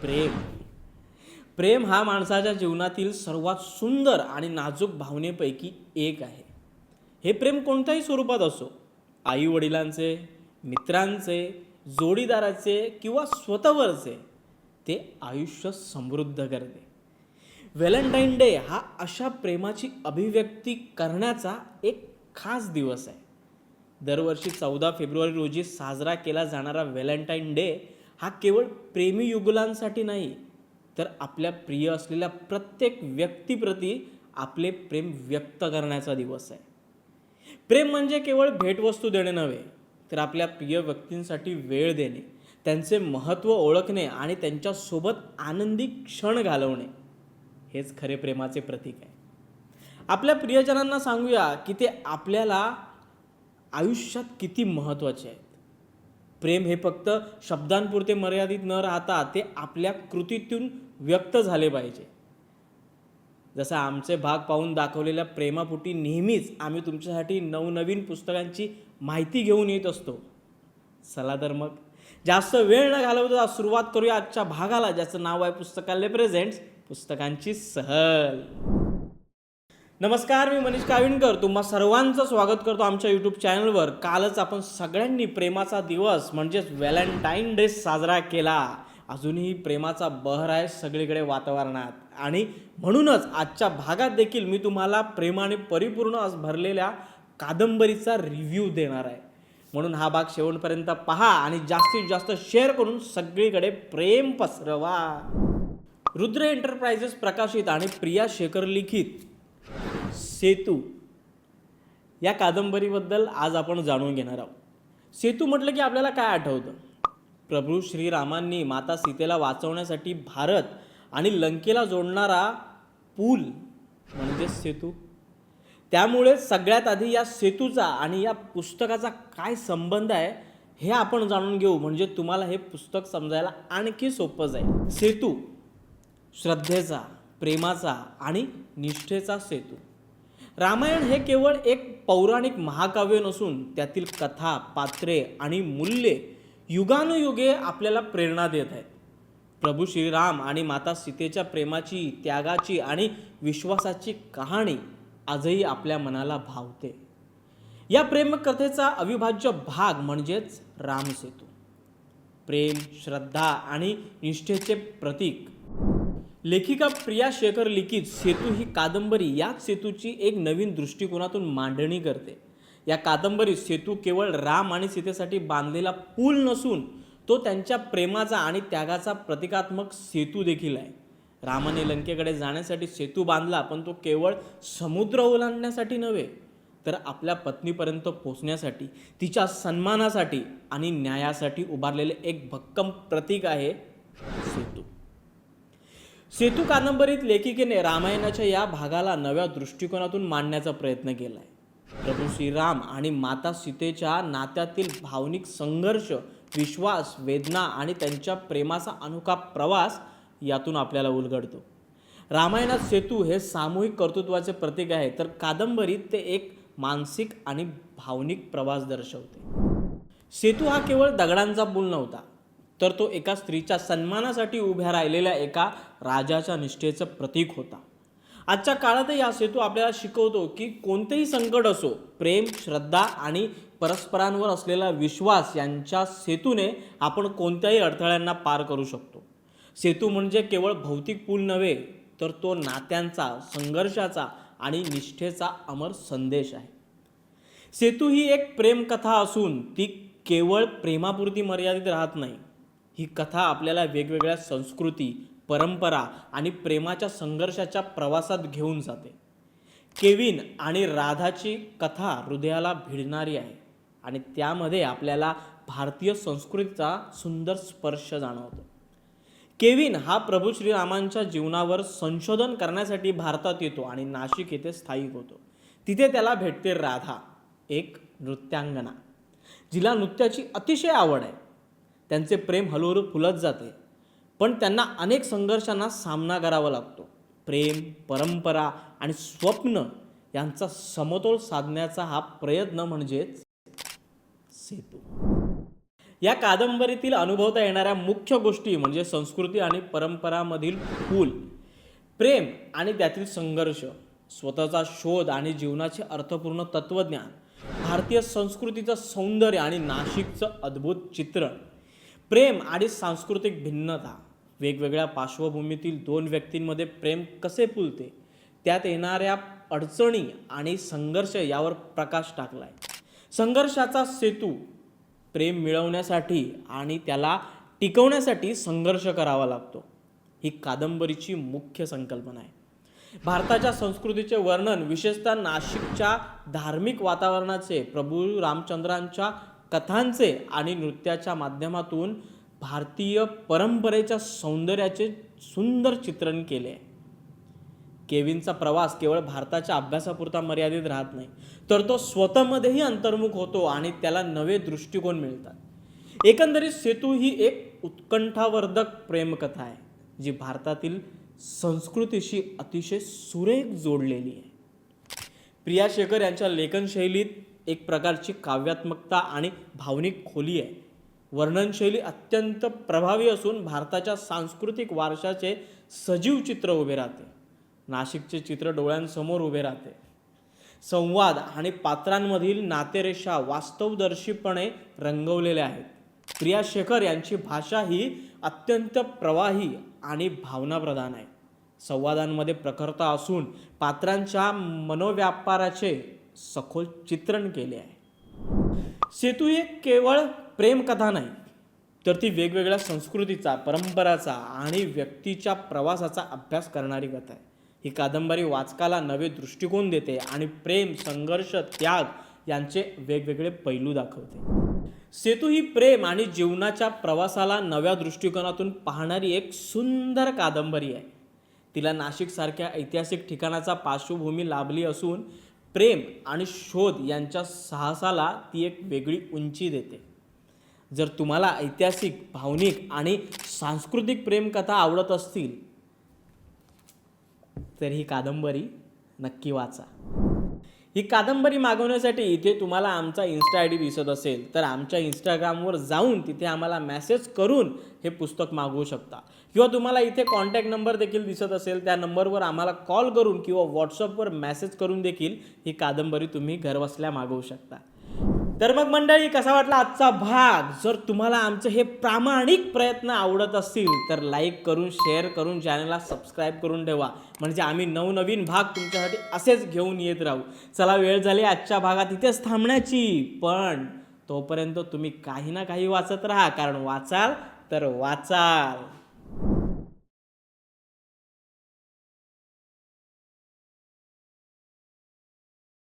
प्रेम. प्रेम हा माणसाच्या जीवनातील सर्वात सुंदर आणि नाजूक भावनेपैकी एक आहे. हे प्रेम कोणत्याही स्वरूपात असो आई वडिलांचे मित्रांचे जोडीदाराचे किंवा स्वतःवरचे ते आयुष्य समृद्ध करते. व्हॅलेंटाईन डे हा अशा प्रेमाची अभिव्यक्ती करण्याचा एक खास दिवस आहे. दरवर्षी चौदा फेब्रुवारी रोजी साजरा केला जाणारा व्हॅलेंटाईन डे हा केवळ प्रेमी युगुलांसाठी नाही तर आपल्या प्रिय असलेल्या प्रत्येक व्यक्तीप्रती आपले प्रेम व्यक्त करण्याचा दिवस आहे. प्रेम म्हणजे केवळ भेटवस्तू देणे नव्हे तर आपल्या प्रिय व्यक्तींसाठी वेळ देणे त्यांचे महत्त्व ओळखणे आणि त्यांच्यासोबत आनंदी क्षण घालवणे हेच खरे प्रेमाचे प्रतीक आहे. आपल्या प्रियजनांना सांगूया की ते आपल्याला आयुष्यात किती महत्त्वाचे आहे प्रेम हे फक्त शब्दांपुरते मर्यादित न राहता ते आपल्या कृतीतून व्यक्त झाले पाहिजे. जसं आमचे भाग पाहून दाखवलेल्या प्रेमापुटी नेहमीच आम्ही तुमच्यासाठी नवनवीन पुस्तकांची माहिती घेऊन येत असतो. चला तर मग. जास्त वेळ न घालवता सुरुवात करूया आजच्या भागाला ज्याचं नाव आहे पुस्तकालय प्रेझेंट्स पुस्तकांची सहल. नमस्कार मी मनीष काविणकर. तुम्हा सर्वांचं स्वागत करतो आमच्या यूट्यूब चॅनलवर कालच आपण सगळ्यांनी प्रेमाचा दिवस म्हणजेच व्हॅलेंटाईन डे साजरा केला. अजूनही प्रेमाचा बहर आहे सगळीकडे वातावरणात. आणि म्हणूनच आजच्या भागात देखील मी तुम्हाला प्रेमाने परिपूर्ण आज भरलेल्या कादंबरीचा रिव्ह्यू देणार आहे. म्हणून हा भाग शेवटपर्यंत पहा आणि जास्तीत जास्त शेअर करून सगळीकडे प्रेम पसरवा. रुद्र एंटरप्राइजेस प्रकाशित आणि प्रिया शेखर लिखित. सेतू. या कादंबरीबद्दल आज आपण जाणून घेणार आहोत. सेतू म्हटलं की आपल्याला काय आठवतं? प्रभू श्रीरामांनी माता सीतेला वाचवण्यासाठी भारत आणि लंकेला जोडणारा पूल म्हणजे सेतू. त्यामुळे सगळ्यात आधी या सेतूचा आणि या पुस्तकाचा काय संबंध आहे हे आपण जाणून घेऊ. म्हणजे तुम्हाला हे पुस्तक समजायला आणखी सोपं जाईल. सेतू श्रद्धेचा प्रेमाचा आणि निष्ठेचा सेतू. रामायण हे केवळ एक पौराणिक महाकाव्य नसून त्यातील कथा पात्रे आणि मूल्ये युगानुयुगे आपल्याला प्रेरणा देत आहेत. प्रभू श्रीराम आणि माता सीतेच्या प्रेमाची त्यागाची आणि विश्वासाची कहाणी आजही आपल्या मनाला भावते. या प्रेमकथेचा अविभाज्य भाग म्हणजेच रामसेतू. प्रेम श्रद्धा आणि निष्ठेचे प्रतीक लेखिका प्रिया शेखर लिखित सेतू ही कादंबरी. याच सेतूची एक नवीन दृष्टिकोनातून मांडणी करते. या कादंबरीत सेतू केवळ राम आणि सीतेसाठी बांधलेला पूल नसून तो त्यांच्या प्रेमाचा आणि त्यागाचा प्रतिकात्मक सेतू देखील आहे. रामाने लंकेकडे जाण्यासाठी सेतू बांधला पण तो केवळ समुद्र ओलांडण्यासाठी नव्हे तर आपल्या पत्नीपर्यंत पोचण्यासाठी तिच्या सन्मानासाठी आणि न्यायासाठी उभारलेले एक भक्कम प्रतीक आहे सेतू. सेतू कादंबरीत लेखिकेने रामायणाच्या या भागाला नव्या दृष्टिकोनातून मांडण्याचा प्रयत्न केला आहे प्रभू श्रीराम आणि माता सीतेच्या नात्यातील भावनिक संघर्ष विश्वास वेदना आणि त्यांच्या प्रेमाचा अनोखा प्रवास यातून आपल्याला उलगडतो. रामायणात सेतू हे सामूहिक कर्तृत्वाचे प्रतीक आहे तर कादंबरीत ते एक मानसिक आणि भावनिक प्रवास दर्शवते. सेतू हा केवळ दगडांचा पूल नव्हता तर तो एका स्त्रीच्या सन्मानासाठी उभ्या राहिलेल्या एका राजाच्या निष्ठेचं प्रतीक होता. आजच्या काळातही हा सेतू आपल्याला शिकवतो की कोणतेही संकट असो प्रेम श्रद्धा आणि परस्परांवर असलेला विश्वास यांच्या सेतूने आपण कोणत्याही अडथळ्यांना पार करू शकतो. सेतू म्हणजे केवळ भौतिक पूल नव्हे तर तो नात्यांचा संघर्षाचा आणि निष्ठेचा अमर संदेश आहे. सेतू ही एक प्रेमकथा असून ती केवळ प्रेमापुरती मर्यादित राहत नाही ही कथा आपल्याला वेगवेगळ्या संस्कृती परंपरा आणि प्रेमाच्या संघर्षाच्या प्रवासात घेऊन जाते. केविन आणि राधाची कथा हृदयाला भिडणारी आहे आणि त्यामध्ये आपल्याला भारतीय संस्कृतीचा सुंदर स्पर्श जाणवतो. केविन हा प्रभू श्रीरामांच्या जीवनावर संशोधन करण्यासाठी भारतात येतो आणि नाशिक येथे स्थायिक होतो. तिथे त्याला भेटते राधा एक नृत्यांगना. जिला नृत्याची अतिशय आवड आहे. त्यांचे प्रेम हळूहळू फुलत जाते. पण त्यांना अनेक संघर्षांना सामना करावा लागतो. प्रेम परंपरा आणि स्वप्न यांचा समतोल साधण्याचा हा प्रयत्न म्हणजेच सेतू. या कादंबरीतील अनुभवता येणाऱ्या मुख्य गोष्टी म्हणजे संस्कृती आणि परंपरामधील फूल प्रेम आणि त्यातील संघर्ष स्वतःचा शोध आणि जीवनाचे अर्थपूर्ण तत्त्वज्ञान भारतीय संस्कृतीचं सौंदर्य आणि नाशिकचं अद्भुत चित्रण प्रेम आणि सांस्कृतिक भिन्नता. वेगवेगळ्या पार्श्वभूमीतील दोन व्यक्तींमध्ये प्रेम कसे फुलते? त्यात येणाऱ्या अडचणी आणि संघर्ष यावर प्रकाश टाकलाय. संघर्षाचा सेतू प्रेम मिळवण्यासाठी आणि त्याला टिकवण्यासाठी संघर्ष करावा लागतो. ही कादंबरीची मुख्य संकल्पना आहे. भारताच्या संस्कृतीचे वर्णन विशेषतः नाशिकच्या धार्मिक वातावरणाचे प्रभू रामचंद्रांच्या कथांचे आणि नृत्याच्या माध्यमातून भारतीय परंपरेच्या सौंदर्याचे सुंदर चित्रण केले. आहे केविनचा प्रवास केवळ भारताच्या अभ्यासापुरता मर्यादित राहत नाही तर तो स्वतःमध्येही अंतर्मुख होतो आणि त्याला नवे दृष्टिकोन मिळतात. एकंदरीत सेतू ही एक उत्कंठावर्धक प्रेमकथा आहे जी भारतातील संस्कृतीशी अतिशय सुरेख जोडलेली आहे. प्रिया शेखर यांच्या लेखनशैलीत एक प्रकारची काव्यात्मकता आणि भावनिक खोली आहे. वर्णनशैली अत्यंत प्रभावी असून भारताच्या सांस्कृतिक वारशाचे सजीव चित्र उभे राहते. नाशिकचे चित्र डोळ्यांसमोर उभे राहते. संवाद आणि पात्रांमधील नातेरेषा वास्तवदर्शीपणे रंगवलेल्या आहेत. प्रिया शेखर यांची भाषा ही अत्यंत प्रवाही आणि भावनाप्रधान आहे. संवादांमध्ये प्रखरता असून पात्रांच्या मनोव्यापाराचे सखोल चित्रण केले आहे. सेतू ही केवळ प्रेमकथा नाही तर ती वेगवेगळ्या संस्कृतीचा परंपराचा आणि व्यक्तीच्या प्रवासाचा अभ्यास करणारी कथा आहे. ही कादंबरी वाचकाला नवे दृष्टिकोन देते आणि प्रेम संघर्ष त्याग यांचे वेगवेगळे पैलू दाखवते. सेतू ही प्रेम आणि जीवनाच्या प्रवासाला नव्या दृष्टिकोनातून पाहणारी एक सुंदर कादंबरी आहे. तिला नाशिकसारख्या ऐतिहासिक ठिकाणाचा पार्श्वभूमी लाभली असून प्रेम आणि शोध यांच्या साहसाला ती एक वेगळी उंची देते. जर तुम्हाला ऐतिहासिक भावनिक आणि सांस्कृतिक प्रेमकथा आवडत असतील तर ही कादंबरी नक्की वाचा. ही कादंबरी मागवण्यासाठी इथे तुम्हाला आमचा इन्स्टा आय डी दिसत असेल तर आमच्या इंस्टाग्रामवर जाऊन तिथे आम्हाला मेसेज करून हे पुस्तक मागवू शकता. किंवा तुम्हाला इथे कॉन्टॅक्ट नंबर देखील दिसत असेल त्या नंबरवर आम्हाला कॉल करून किंवा व्हॉट्सअपवर मेसेज करून देखील ही कादंबरी तुम्ही घरबसल्या मागवू शकता. तर मग मंडळी कसा वाटला आजचा भाग? जर तुम्हाला आमचे हे प्रामाणिक प्रयत्न आवडत असतील तर लाईक करून शेअर करून चॅनलला सबस्क्राईब करून ठेवा. म्हणजे आम्ही नवनवीन भाग तुमच्यासाठी असेच घेऊन येत राहू. चला वेळ झाली आजच्या भागात इथेच थांबण्याची. पण तोपर्यंत तुम्ही काही ना काही वाचत राहा. कारण वाचाल तर वाचाल.